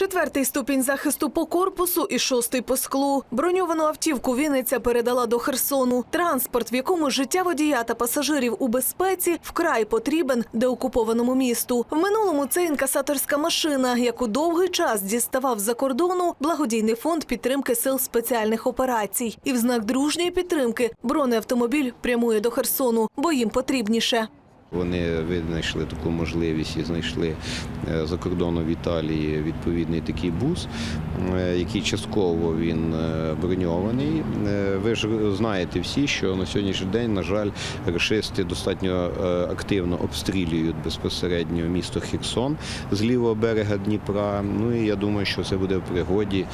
Четвертий ступінь захисту по корпусу і шостий по склу. Броньовану автівку Вінниця передала до Херсону. Транспорт, в якому життя водія та пасажирів у безпеці, вкрай потрібен деокупованому місту. В минулому це інкасаторська машина, яку довгий час діставав за кордону благодійний фонд підтримки сил спеціальних операцій. І в знак дружньої підтримки бронеавтомобіль прямує до Херсону, бо їм потрібніше. Вони винайшли таку можливість і знайшли е, за кордоном в Італії відповідний такий бус, е, який частково він е, броньований. Ви ж знаєте всі, що на сьогоднішній день, на жаль, рашисти достатньо активно обстрілюють безпосередньо місто Херсон з лівого берега Дніпра. Ну і я думаю, що це буде в пригоді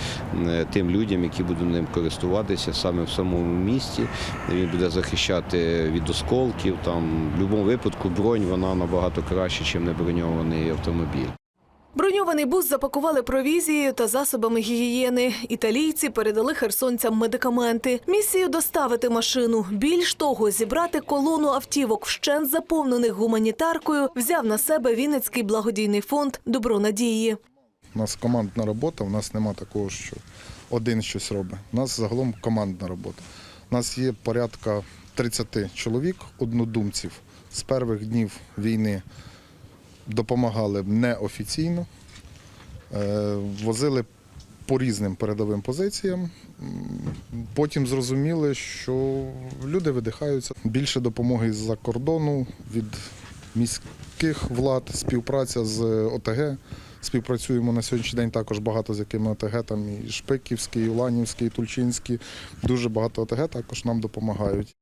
тим людям, які будуть ним користуватися саме в самому місті. Він буде захищати від осколків. Там в будь-якому випадку бронь вона набагато краще, ніж неброньований автомобіль. Броньований бус запакували провізією та засобами гігієни. Італійці передали херсонцям медикаменти. Місію доставити машину. Більш того, зібрати колону автівок, вщент заповнених гуманітаркою, взяв на себе Вінницький благодійний фонд Добро надії. У нас командна робота, у нас нема такого, що один щось робить. У нас загалом командна робота. У нас є порядка 30 чоловік, однодумців. З перших днів війни допомагали неофіційно, е, возили по різним передовим позиціям. Потім зрозуміли, що люди видихаються. Більше допомоги з-за кордону від міських влад, співпраця з ОТГ. Співпрацюємо на сьогоднішній день також багато з якими ОТГ, там і Шпиківський, і Уланівський, і Тульчинський. Дуже багато ОТГ також нам допомагають.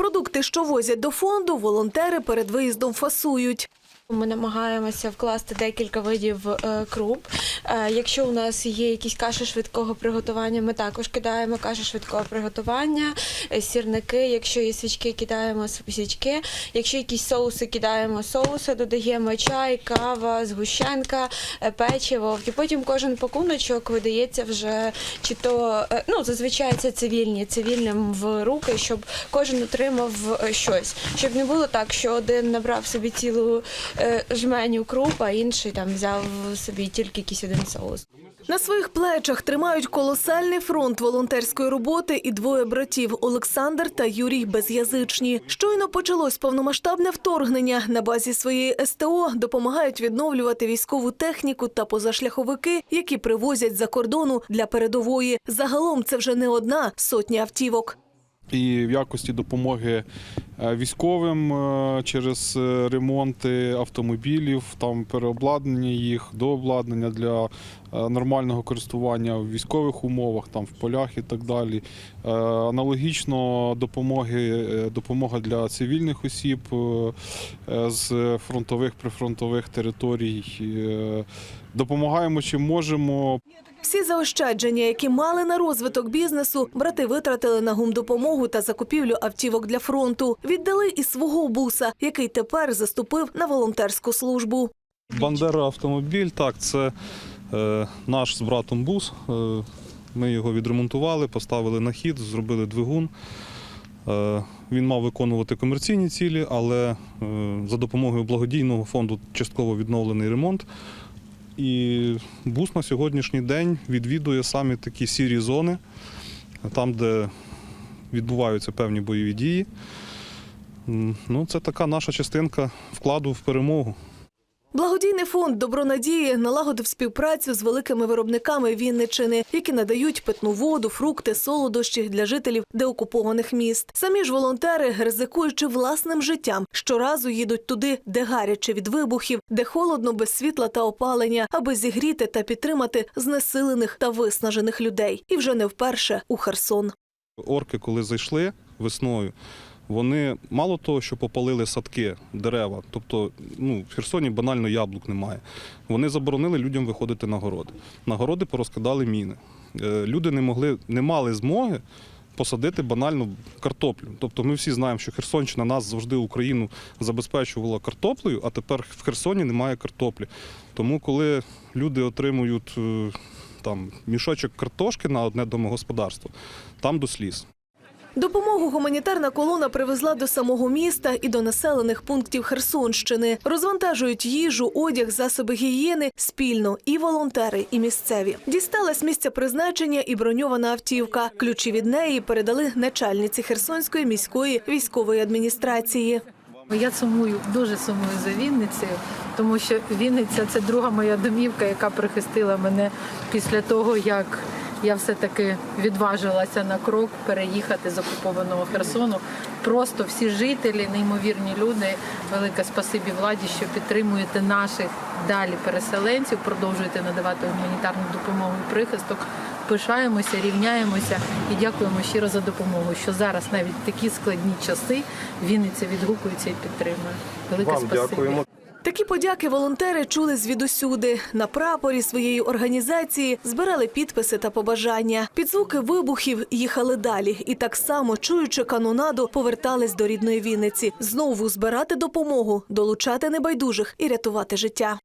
Продукти, що возять до фонду, волонтери перед виїздом фасують. Ми намагаємося вкласти декілька видів е, круп. Е, якщо у нас є якісь каші швидкого приготування, ми також кидаємо каші швидкого приготування, е, сірники. Якщо є свічки, кидаємо свічки. Якщо якісь соуси, кидаємо соуси, додаємо чай, кава, згущенка, печиво. І потім кожен пакуночок видається вже чи то ну зазвичай це цивільні, цивільним в руки, щоб кожен отримав щось, щоб не було так, що один набрав собі цілу жменю круп, а інший там взяв собі тільки якийсь один соус. На своїх плечах тримають колосальний фронт волонтерської роботи і двоє братів Олександр та Юрій Безязичні. Щойно почалось повномасштабне вторгнення. На базі своєї СТО допомагають відновлювати військову техніку та позашляховики, які привозять за кордону для передової. Загалом це вже не одна сотня автівок. і в якості допомоги е, військовим е, через е, ремонти автомобілів, там переобладнання їх, дообладнання для е, нормального користування в військових умовах, там в полях і так далі. Е, Аналогічно допомоги, е, допомога для цивільних осіб е, е, з фронтових прифронтових територій. Е, Допомагаємо чим можемо. Всі заощадження, які мали на розвиток бізнесу, брати витратили на гумдопомогу та закупівлю автівок для фронту. Віддали і свого буса, який тепер заступив на волонтерську службу. Бандера автомобіль, так, це е, наш з братом бус. Е, ми його відремонтували, поставили на хід, зробили двигун. Е, він мав виконувати комерційні цілі, але е, за допомогою благодійного фонду частково відновлений ремонт. І бус на сьогоднішній день відвідує саме такі сірі зони, там, де відбуваються певні бойові дії. Ну, це така наша частинка вкладу в перемогу. Благодійний фонд Добро надії налагодив співпрацю з великими виробниками Вінничини, які надають питну воду, фрукти, солодощі для жителів деокупованих міст. Самі ж волонтери, ризикуючи власним життям, щоразу їдуть туди, де гаряче від вибухів, де холодно без світла та опалення, аби зігріти та підтримати знесилених та виснажених людей. І вже не вперше у Херсон. Орки, коли зайшли весною, вони мало того, що попалили садки, дерева, тобто ну, в Херсоні банально яблук немає. Вони заборонили людям виходити на городи. На городи порозкидали міни. Е, Люди не могли, не мали змоги посадити банально картоплю. Тобто ми всі знаємо, що Херсонщина нас завжди Україну забезпечувала картоплею, а тепер в Херсоні немає картоплі. Тому коли люди отримують е, там мішочок картошки на одне домогосподарство, там до сліз. Допомогу гуманітарна колона привезла до самого міста і до населених пунктів Херсонщини. Розвантажують їжу, одяг, засоби гігієни спільно і волонтери, і місцеві. Дісталась місця призначення і броньована автівка. Ключі від неї передали начальниці Херсонської міської військової адміністрації. Я сумую, дуже сумую за Вінницею, тому що Вінниця це друга моя домівка, яка прихистила мене після того, як я все-таки відважилася на крок переїхати з окупованого Херсону. Просто всі жителі, неймовірні люди. Велике спасибі владі, що підтримуєте наших далі переселенців, продовжуєте надавати гуманітарну допомогу і прихисток. Пишаємося, рівняємося і дякуємо щиро за допомогу. Що зараз навіть такі складні часи Вінниця відгукується і підтримує. Велике Вам спасибі. дякуємо. Такі подяки волонтери чули звідусюди. На прапорі своєї організації збирали підписи та побажання. Під звуки вибухів їхали далі, і так само, чуючи канонаду, повертались до рідної Вінниці. Знову збирати допомогу, долучати небайдужих і рятувати життя.